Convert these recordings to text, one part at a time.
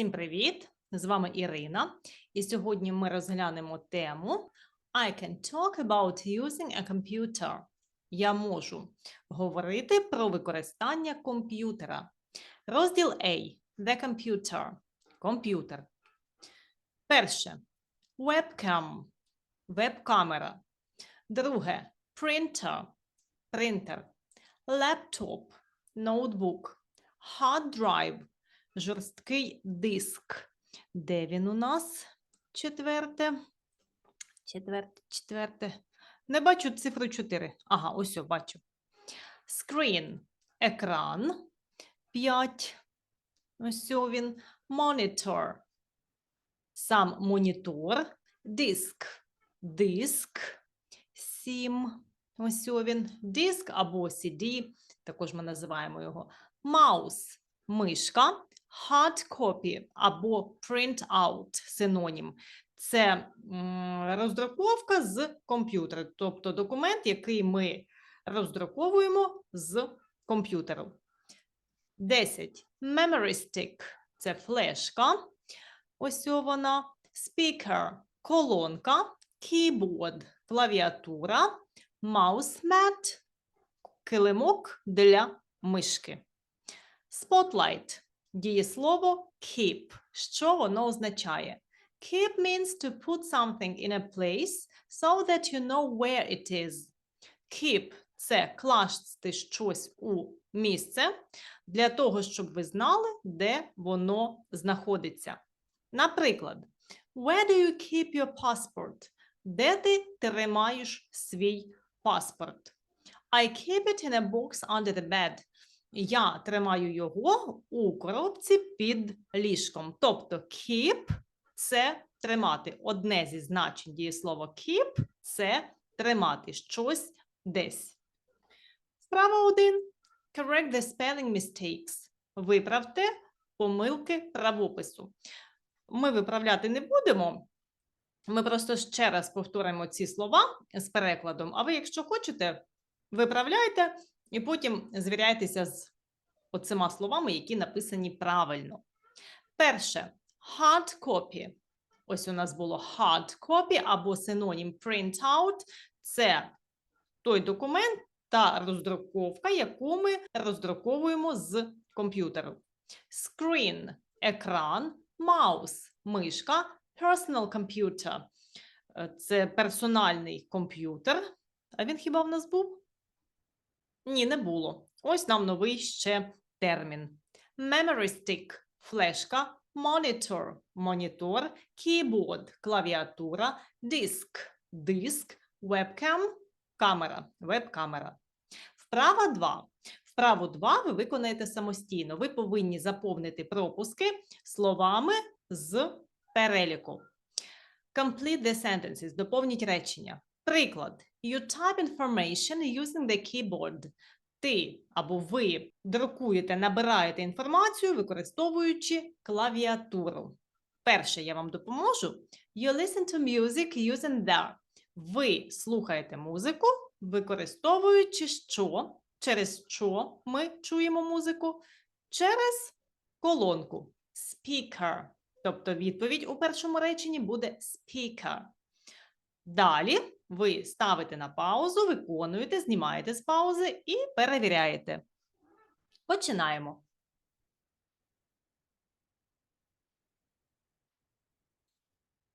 Всім привіт! З вами Ірина. І сьогодні ми розглянемо тему I can talk about using a computer. Я можу говорити про використання комп'ютера. Розділ A. The computer. Комп'ютер. Перше. Webcam. Веб-камера. Друге. Printer. Принтер. Laptop. Ноутбук. Hard drive жорсткий диск. Де він у нас? Четверте. Четверте, четверте. Не бачу цифру 4. Ага, ось о, бачу. Screen – екран. 5. Ось о він. Monitor – сам монітор. Диск – диск. 7. Ось о він. Диск або CD. Також ми називаємо його. Маус – мишка. Hard copy або print out синонім. Це роздруковка з комп'ютера, тобто документ, який ми роздруковуємо з комп'ютеру. 10. Memory stick – це флешка. Ось вона. Speaker – колонка. Keyboard – клавіатура. Mat – килимок для мишки. Spotlight Дієслово keep. Що воно означає? Keep means to put something in a place so that you know where it is. Keep – це класти щось у місце для того, щоб ви знали, де воно знаходиться. Наприклад, where do you keep your passport? Де ти тримаєш свій паспорт? I keep it in a box under the bed. Я тримаю його у коробці під ліжком. Тобто keep – це тримати. Одне зі значень дієслова keep – це тримати щось десь. Справа 1. Correct the spelling mistakes. Виправте помилки правопису. Ми виправляти не будемо. Ми просто ще раз повторимо ці слова з перекладом. А ви, якщо хочете, виправляйте і потім звіряйтеся з оцима словами, які написані правильно. Перше hard copy. Ось у нас було hard copy або синонім printout. Це той документ та роздруковка, яку ми роздруковуємо з комп'ютеру. Screen – екран, mouse – мишка, personal computer – це персональний комп'ютер. А він хіба в нас був? Ні, не було. Ось нам новий ще термін. Memory stick – флешка, monitor – монітор, keyboard – клавіатура, disk – диск, webcam – камера, веб-камера. Вправа 2. Вправу 2 ви виконаєте самостійно. Ви повинні заповнити пропуски словами з переліку. Complete the sentences. Доповніть речення. Приклад. You type information using the keyboard. Ти або ви друкуєте, набираєте інформацію, використовуючи клавіатуру. Перше, я вам допоможу. You listen to music using the. Ви слухаєте музику, використовуючи що? Через що ми чуємо музику? Через колонку. Speaker. Тобто відповідь у першому реченні буде speaker. Далі ви ставите на паузу, виконуєте, знімаєте з паузи і перевіряєте. Починаємо.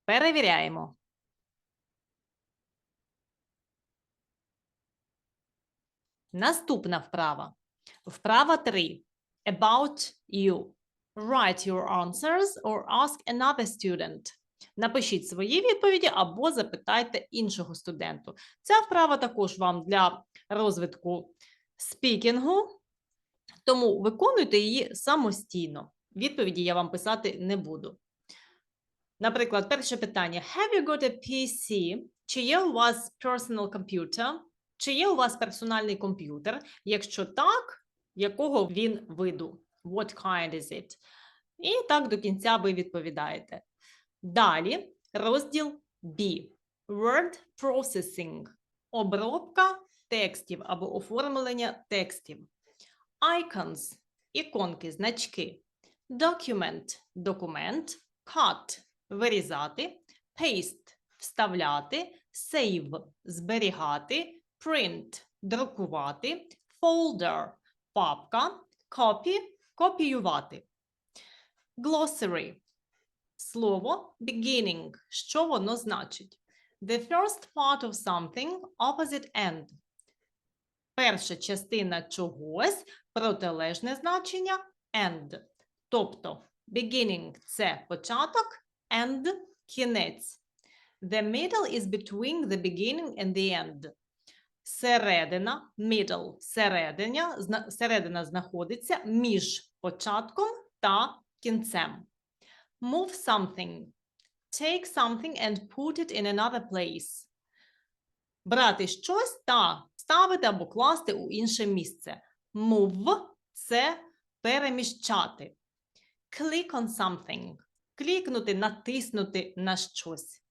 Перевіряємо. Наступна вправа. Вправа 3. About you. Write your answers or ask another student. Напишіть свої відповіді або запитайте іншого студенту. Ця вправа також вам для розвитку спікінгу, тому виконуйте її самостійно. Відповіді я вам писати не буду. Наприклад, перше питання: Have you got a PC? Чи є у вас personal computer? Чи є у вас персональний комп'ютер? Якщо так, якого він виду? What kind is it? І так до кінця ви відповідаєте. Далі розділ B. Word Processing. Обробка текстів або оформлення текстів. Icons – іконки, значки. document – документ, cut – вирізати, paste – вставляти, save – зберігати, print – друкувати, folder – папка, copy – копіювати. Glossary – слово beginning. Що воно значить? The first part of something, opposite end. Перша частина чогось, протилежне значення end. Тобто beginning – це початок, end – кінець. The middle is between the beginning and the end. Середина, middle, середина, середина знаходиться між початком та кінцем. Move something. Take something and put it in another place. Брати щось та ставити або класти у інше місце. Move – це переміщати. Click on something. Клікнути, натиснути на щось.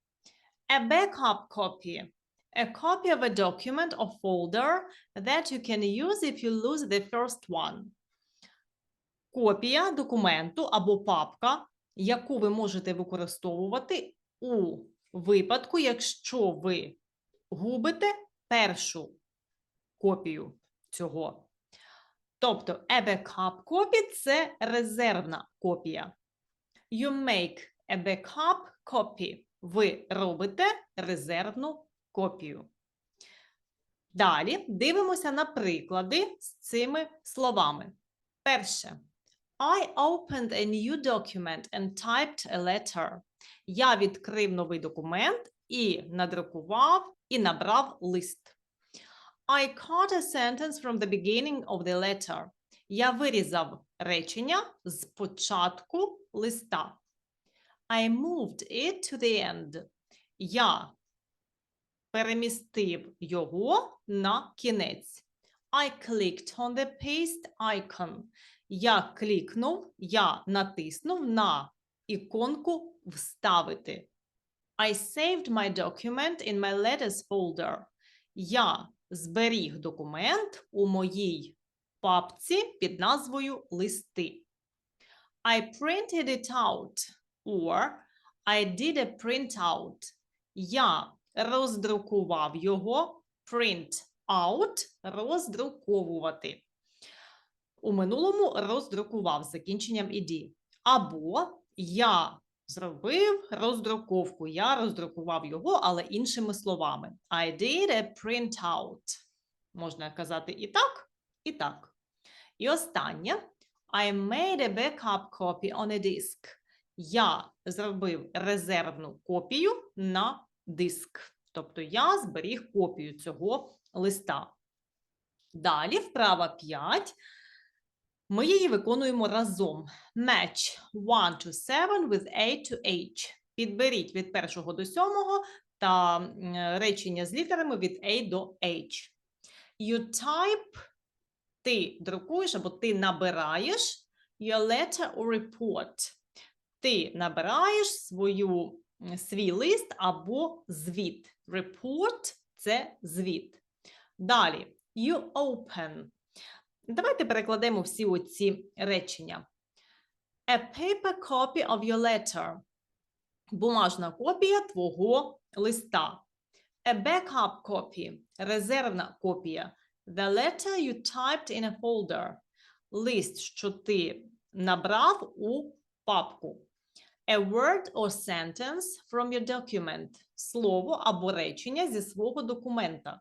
A backup copy. A copy of a document or folder that you can use if you lose the first one. Копія документу або папка, яку ви можете використовувати у випадку, якщо ви губите першу копію цього. Тобто, a backup copy – це резервна копія. You make a backup copy. Ви робите резервну копію. Далі дивимося на приклади з цими словами. Перше. I opened a new document and typed a letter. Я відкрив новий документ і надрукував і набрав лист. I cut a sentence from the beginning of the letter. Я вирізав речення з початку листа. I moved it to the end. Я перемістив його на кінець. I clicked on the paste icon. Я клікнув, я натиснув на іконку вставити. I saved my document in my letters folder. Я зберіг документ у моїй папці під назвою Листи. I printed it out or I did a printout. Я роздрукував його print out роздруковувати. У минулому роздрукував з закінченням ed. Або я зробив роздруковку. Я роздрукував його, але іншими словами. I did a printout. Можна казати і так, і так. І останнє. I made a backup copy on a disk. Я зробив резервну копію на диск. Тобто я зберіг копію цього листа. Далі, вправа 5. Ми її виконуємо разом. Match 1 to 7 with A to H. Підберіть від першого до сьомого та речення з літерами від A до H. You type, ти друкуєш або ти набираєш your letter or report. Ти набираєш свою, свій лист або звіт. Report – це звіт. Далі, you open. Давайте перекладемо всі оці речення. A paper copy of your letter. Бумажна копія твого листа. A backup copy. Резервна копія. The letter you typed in a folder. Лист, що ти набрав у папку. A word or sentence from your document. Слово або речення зі свого документа.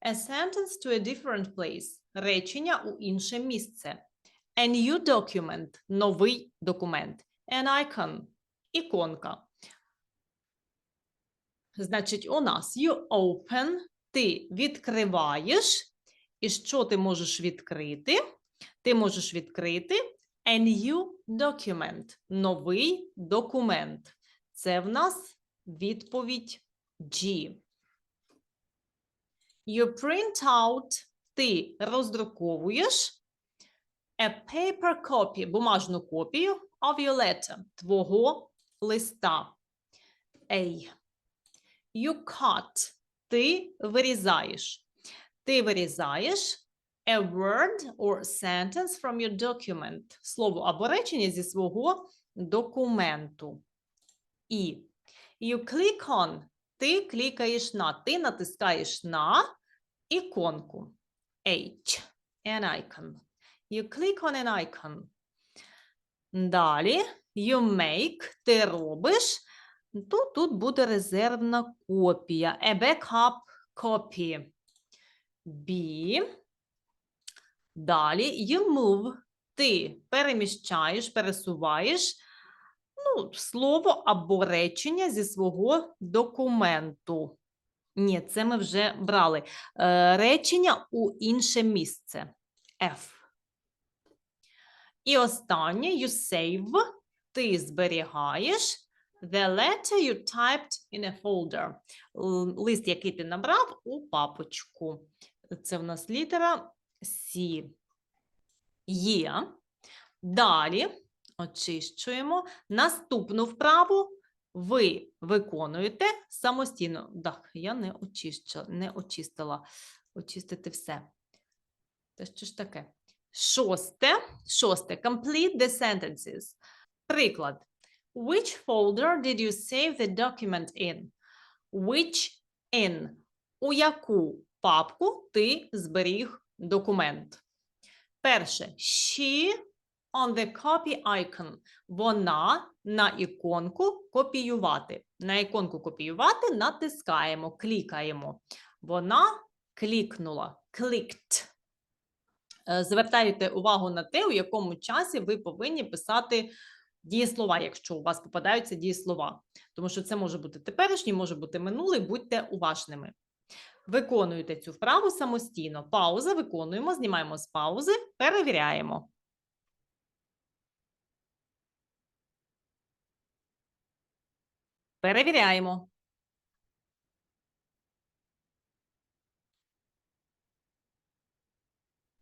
A sentence to a different place. Речення у інше місце. A new document. Новий документ. An icon. Іконка. Значить, у нас you open. Ти відкриваєш. І що ти можеш відкрити? Ти можеш відкрити a new document. Новий документ. Це в нас відповідь G. You print out, ти роздруковуєш a paper copy, бумажну копію of your letter, твого листа. A. You cut, ти вирізаєш. Ти вирізаєш a word or sentence from your document. Слово або речення зі свого документу. І you click on. Ти клікаєш на, ти натискаєш на іконку. H. An icon. You click on an icon. Далі you make, ти робиш. Тут, тут буде резервна копія. A backup copy. B. Далі you move. Ти переміщаєш, пересуваєш ну, слово або речення зі свого документу. Ні, це ми вже брали. Е, речення у інше місце. F. І останнє you save. Ти зберігаєш. The letter you typed in a folder. Лист, який ти набрав у папочку. Це в нас літера C. Є. Далі очищуємо. Наступну вправу ви виконуєте самостійно. Так, я не очищила, не очистила. Очистити все. Та що ж таке? Шосте. Шосте. Complete the sentences. Приклад. Which folder did you save the document in? Which in? У яку папку ти зберіг документ? Перше. She on the copy icon. Вона на іконку копіювати. На іконку копіювати натискаємо, клікаємо. Вона клікнула. Clicked. Е, Звертайте увагу на те, у якому часі ви повинні писати дієслова, якщо у вас попадаються дієслова. Тому що це може бути теперішній, може бути минулий, будьте уважними. Виконуєте цю вправу самостійно. Пауза, виконуємо, знімаємо з паузи, перевіряємо. Перевіряємо.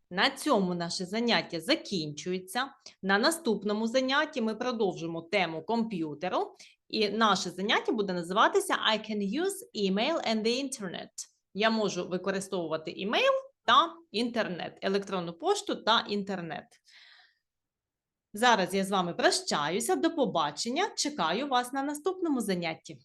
На цьому наше заняття закінчується. На наступному занятті ми продовжимо тему комп'ютеру, і наше заняття буде називатися I can use email and the internet. Я можу використовувати імейл та інтернет, електронну пошту та інтернет. Зараз я з вами прощаюся. До побачення. Чекаю вас на наступному занятті.